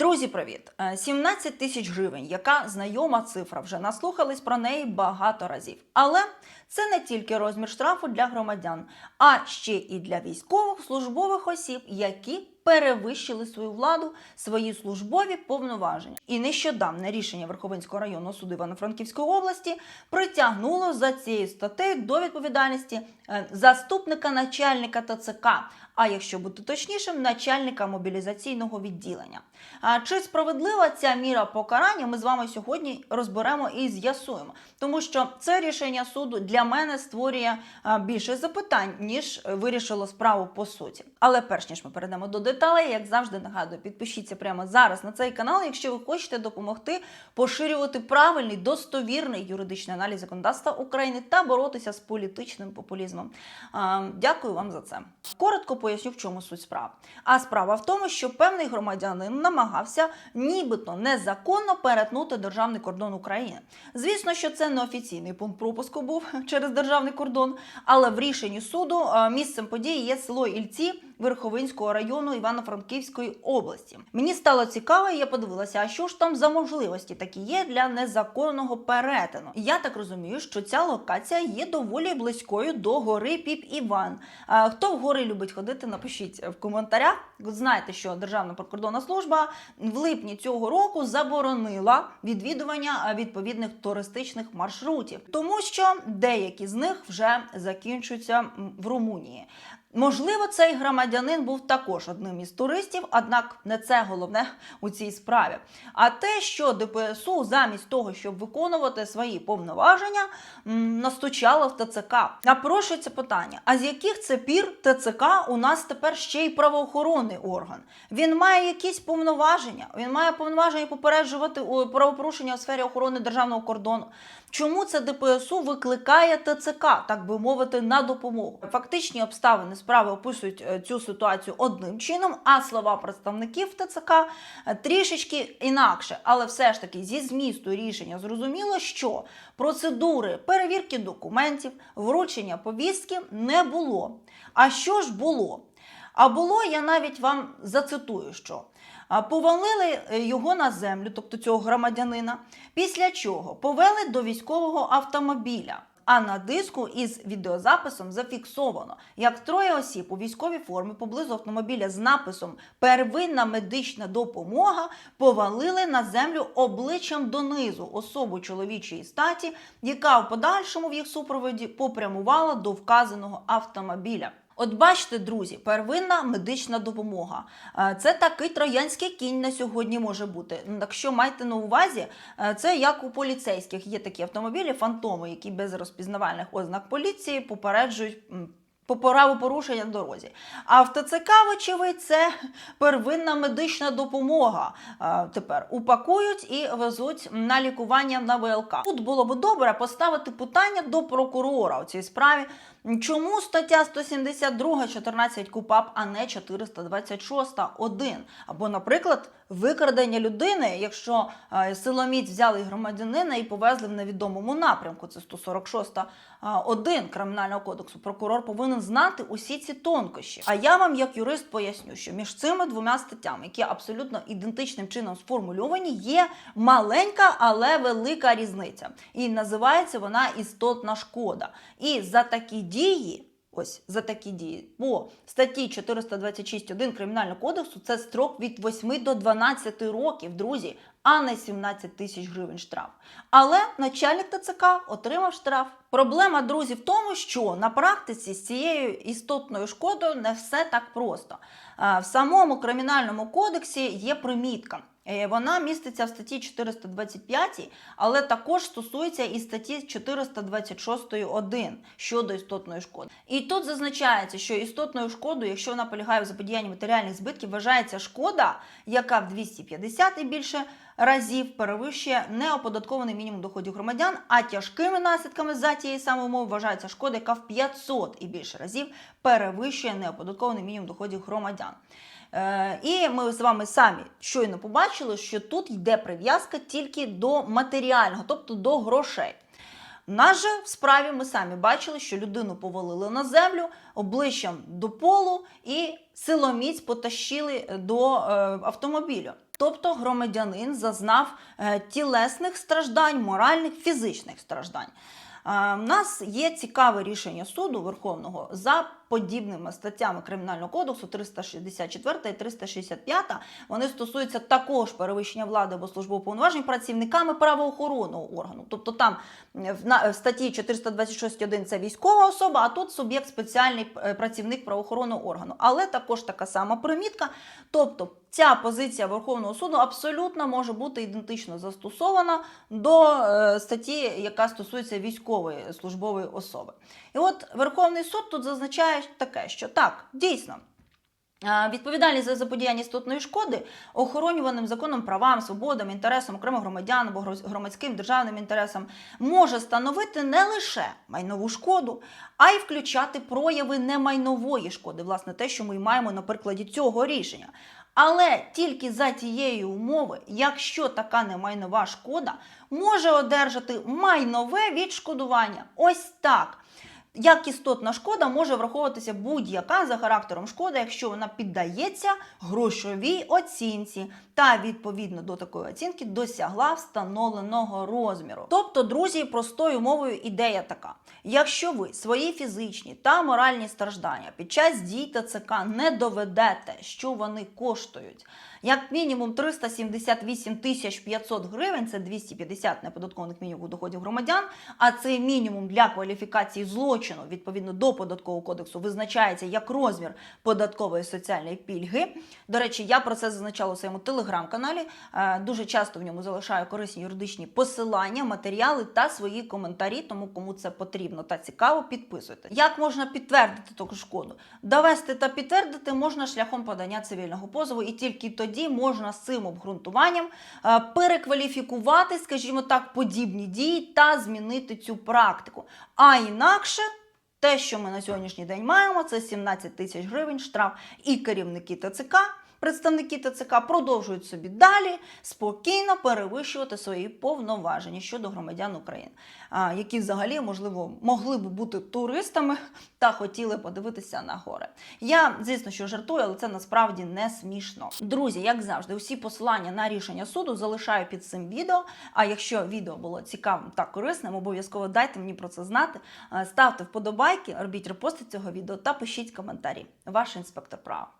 Друзі, привіт! Е, 17 тисяч гривень, яка знайома цифра, вже наслухались про неї багато разів. Але це не тільки розмір штрафу для громадян, а ще і для військових службових осіб, які перевищили свою владу, свої службові повноваження. І нещодавне рішення Верховинського районного суду Івано-Франківської області притягнуло за цією статтею до відповідальності е, заступника начальника ТЦК. А якщо бути точнішим, начальника мобілізаційного відділення. А чи справедлива ця міра покарання? Ми з вами сьогодні розберемо і з'ясуємо, тому що це рішення суду для мене створює більше запитань, ніж е, вирішило справу по суті. Але перш ніж ми перейдемо до деталей, як завжди нагадую, підпишіться прямо зараз на цей канал, якщо ви хочете допомогти поширювати правильний достовірний юридичний аналіз законодавства України та боротися з політичним популізмом. Дякую вам за це. Коротко поясню, в чому суть справи. А справа в тому, що певний громадянин намагався нібито незаконно перетнути державний кордон України. Звісно, що це не офіційний пункт пропуску був через державний кордон, але в рішенні суду місцем події є село Ільці. Верховинського району Івано-Франківської області. Мені стало цікаво, і я подивилася, а що ж там за можливості такі є для незаконного перетину. Я так розумію, що ця локація є доволі близькою до гори Піп Іван. А, хто в гори любить ходити, напишіть в коментарях. Знаєте, що Державна прикордонна служба в липні цього року заборонила відвідування відповідних туристичних маршрутів, тому що деякі з них вже закінчуються в Румунії. Можливо, цей громадянин був також одним із туристів, однак не це головне у цій справі. А те, що ДПСУ замість того, щоб виконувати свої повноваження, настучало в ТЦК. Напрошується питання: а з яких це пір ТЦК у нас тепер ще й правоохоронний орган? Він має якісь повноваження, він має повноваження попереджувати правопорушення у сфері охорони державного кордону. Чому це ДПСУ викликає ТЦК, так би мовити, на допомогу? Фактичні обставини справи описують е, цю ситуацію одним чином, а слова представників ТЦК е, трішечки інакше. Але все ж таки зі змісту рішення зрозуміло, що процедури перевірки документів, вручення повістки не було. А що ж було? А було, я навіть вам зацитую, що повалили е, його на землю, тобто цього громадянина, після чого повели до військового автомобіля. А на диску із відеозаписом зафіксовано, як троє осіб у військовій формі поблизу автомобіля з написом Первинна медична допомога повалили на землю обличчям донизу особу чоловічої статі, яка в подальшому в їх супроводі попрямувала до вказаного автомобіля. От бачите, друзі, первинна медична допомога. Е, Це такий троянський кінь на сьогодні може бути. Ну, Якщо маєте на увазі, е, це як у поліцейських є такі автомобілі, фантоми, які без розпізнавальних ознак поліції попереджують. По правопорушення на дорозі. А це первинна медична допомога. Е, Тепер упакують і везуть на лікування на ВЛК. Тут було б добре поставити питання до прокурора у цій справі. Чому стаття 172 14 КУПАП, а не 426 1? Або, наприклад, викрадення людини, якщо е, силоміць взяли громадянина і повезли в невідомому напрямку, це 146 1 Кримінального кодексу. Прокурор повинен знати усі ці тонкощі. А я вам, як юрист, поясню, що між цими двома статтями, які абсолютно ідентичним чином сформульовані, є маленька, але велика різниця. І називається вона істотна шкода. І за такі дії. Ось за такі дії по статті 426.1 Кримінального кодексу це строк від 8 до 12 років, друзі, а не 17 тисяч гривень штраф. Але начальник ТЦК отримав штраф. Проблема, друзі, в тому, що на практиці з цією істотною шкодою не все так просто. В самому кримінальному кодексі є примітка. Е, Вона міститься в статті 425, але також стосується і статті 426.1 щодо істотної шкоди. І тут зазначається, що істотною шкодою, якщо вона полягає в заподіянні матеріальних збитків, вважається шкода, яка в 250 і більше разів перевищує неоподаткований мінімум доходів громадян, а тяжкими наслідками за тієї самої умови вважається шкода, яка в 500 і більше разів перевищує неоподаткований мінімум доходів громадян. Е, І ми з вами самі щойно побачили, що тут йде прив'язка тільки до матеріального, тобто до грошей. Нас же в справі ми самі бачили, що людину повалили на землю обличчям до полу і силоміць потащили до е, автомобілю. Тобто громадянин зазнав е, тілесних страждань, моральних, фізичних страждань. Е, У нас є цікаве рішення суду Верховного за подібними статтями Кримінального кодексу 364 і 365. Вони стосуються також перевищення влади або службового повноважень працівниками правоохоронного органу. Тобто там е, в, статті 426.1 це військова особа, а тут суб'єкт спеціальний е, працівник правоохоронного органу. Але також така сама примітка. Тобто ця позиція Верховного суду абсолютно може бути ідентично застосована до е, статті, яка стосується військової службової особи. І от Верховний суд тут зазначає таке, що так, дійсно. Відповідальність за заподіяння істотної шкоди охоронюваним законом правам, свободам, інтересам окремих громадян або громадським державним інтересам може становити не лише майнову шкоду, а й включати прояви немайнової шкоди, власне, те, що ми маємо на прикладі цього рішення. Але тільки за тієї умови, якщо така немайнова шкода може одержати майнове відшкодування. Ось так. Як істотна шкода може враховуватися будь-яка за характером шкода, якщо вона піддається грошовій оцінці та відповідно до такої оцінки досягла встановленого розміру. Тобто, друзі, простою мовою ідея така: якщо ви свої фізичні та моральні страждання під час дій ТЦК не доведете, що вони коштують, як мінімум 378 тисяч 500 гривень, це 250 неподаткових мінімумів доходів громадян, а цей мінімум для кваліфікації злочину відповідно до податкового кодексу визначається як розмір податкової соціальної пільги. До речі, я про це зазначала у своєму телеграм-каналі. Е, Дуже часто в ньому залишаю корисні юридичні посилання, матеріали та свої коментарі. Тому кому це потрібно та цікаво, підписуйте. Як можна підтвердити таку шкоду? Довести та підтвердити можна шляхом подання цивільного позову, і тільки тоді можна з цим обґрунтуванням е, перекваліфікувати, скажімо так, подібні дії та змінити цю практику. А інакше. Те, що ми на сьогоднішній день маємо, це 17 тисяч гривень штраф. І керівники ТЦК, представники ТЦК продовжують собі далі спокійно перевищувати свої повноваження щодо громадян України, які взагалі можливо могли б бути туристами та хотіли подивитися на гори. Я, звісно, що жартую, але це насправді не смішно. Друзі, як завжди, усі посилання на рішення суду залишаю під цим відео. А якщо відео було цікавим та корисним, обов'язково дайте мені про це знати. Ставте вподобайки, робіть репости цього відео та пишіть коментарі. Ваш інспектор права.